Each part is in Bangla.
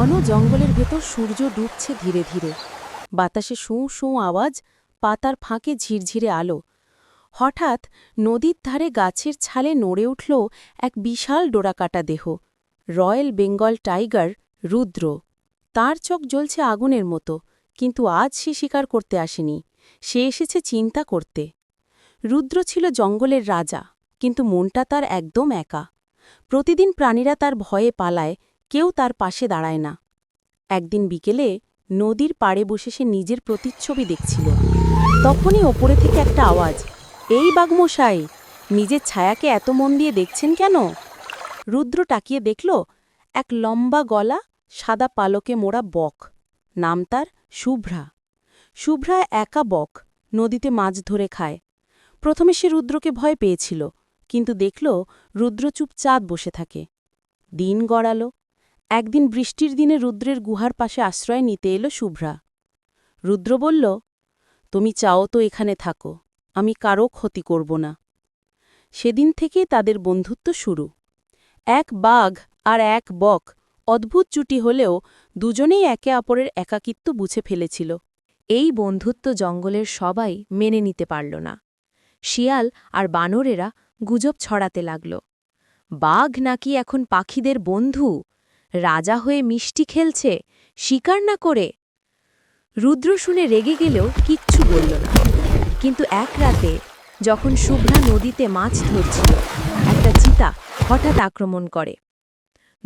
ঘন জঙ্গলের ভেতর সূর্য ডুবছে ধীরে ধীরে। বাতাসে শোঁ শোঁ আওয়াজ, পাতার ফাঁকে ঝিরঝিরে আলো। হঠাৎ নদীর ধারে গাছের ছালে নড়ে উঠল এক বিশাল ডোরাকাটা দেহ। Royal Bengal tiger Rudra. তার চোখ জ্বলছে আগুনের মতো, কিন্তু আজ সে শিকার করতে আসেনি। সে এসেছে চিন্তা করতে। রুদ্র ছিল জঙ্গলের রাজা, কিন্তু মনটা তার একদম একা। প্রতিদিন প্রাণীরা তার ভয়ে পালায় কেউ তার পাশে দাঁড়ায় না। একদিন বিকেলে নদীর পাড়ে বসে সে নিজের প্রতিচ্ছবি দেখছিল। তখনই ওপরে থেকে একটা আওয়াজ, এই বাঘমশাই, নিজের ছায়াকে এত মন দিয়ে দেখছেন কেন? রুদ্র টাকিয়ে দেখল, এক লম্বা গলা, সাদা পালকে মোড়া বক, নাম তার শুভ্রা। শুভ্রা একা বক, নদীতে মাছ ধরে খায়। প্রথমে সে রুদ্রকে ভয় পেয়েছিল, কিন্তু দেখল রুদ্র চুপচাপ বসে থাকে। দিন গড়ালো একদিন বৃষ্টির দিনে রুদ্রের গুহার পাশে আশ্রয় নিতে এলো শুভ্রা। রুদ্র বলল, তুমি চাও তো এখানে থাকো, আমি কারও ক্ষতি করব না। সেদিন থেকে তাদের বন্ধুত্ব শুরু। এক বাঘ আর এক বক অদ্ভুত জুটি হলেও দুজনেই একে অপরের একাকিত্ব বুঝে ফেলেছিল। এই বন্ধুত্ব জঙ্গলের সবাই মেনে নিতে পারল না। শিয়াল আর বানরেরা গুজব ছড়াতে লাগল। বাঘ নাকি এখন পাখিদের বন্ধু? রাজা হয়ে মিষ্টি খেলছে, শিকার না করে। রুদ্র শুনে রেগে গেলেও কিচ্ছু বলল না। কিন্তু এক রাতে যখন শুভ্রা নদীতে মাছ ধরছিল, একটা চিতা হঠাৎ আক্রমণ করে।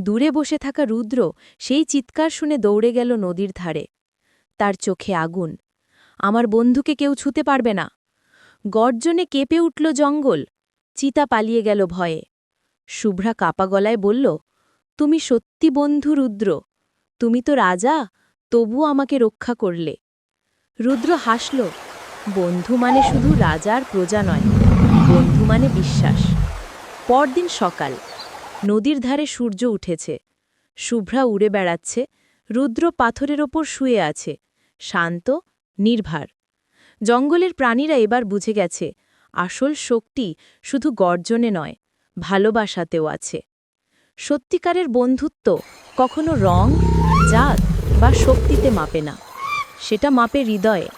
দূরে বসে থাকা রুদ্র সেই চিৎকার শুনে দৌড়ে গেল নদীর ধারে। তার চোখে আগুন। আমার বন্ধুকে কেউ ছুতে পারবে না। গর্জনে কেঁপে উঠল জঙ্গল। চিতা পালিয়ে গেল ভয়ে। শুভ্রা কাপা গলায় বলল তুমি সত্যি বন্ধু, রুদ্র। তুমি তো রাজা তবু আমাকে রক্ষা করলে। রুদ্র হাসল, বন্ধু মানে শুধু রাজার প্রজা নয়, বন্ধু মানে বিশ্বাস। পরদিন সকাল, নদীর ধারে সূর্য উঠেছে। শুভ্রা উড়ে বেড়াচ্ছে, রুদ্র পাথরের ওপর শুয়ে আছে, শান্ত, নির্ভার। জঙ্গলের প্রাণীরা এবার বুঝে গেছে, আসল শক্তি শুধু গর্জনে নয়, ভালোবাসাতেও আছে। সত্যিকারের বন্ধুত্ব কখনো রং জাত বা শক্তিতে মাপে না। সেটা মাপে হৃদয়ে।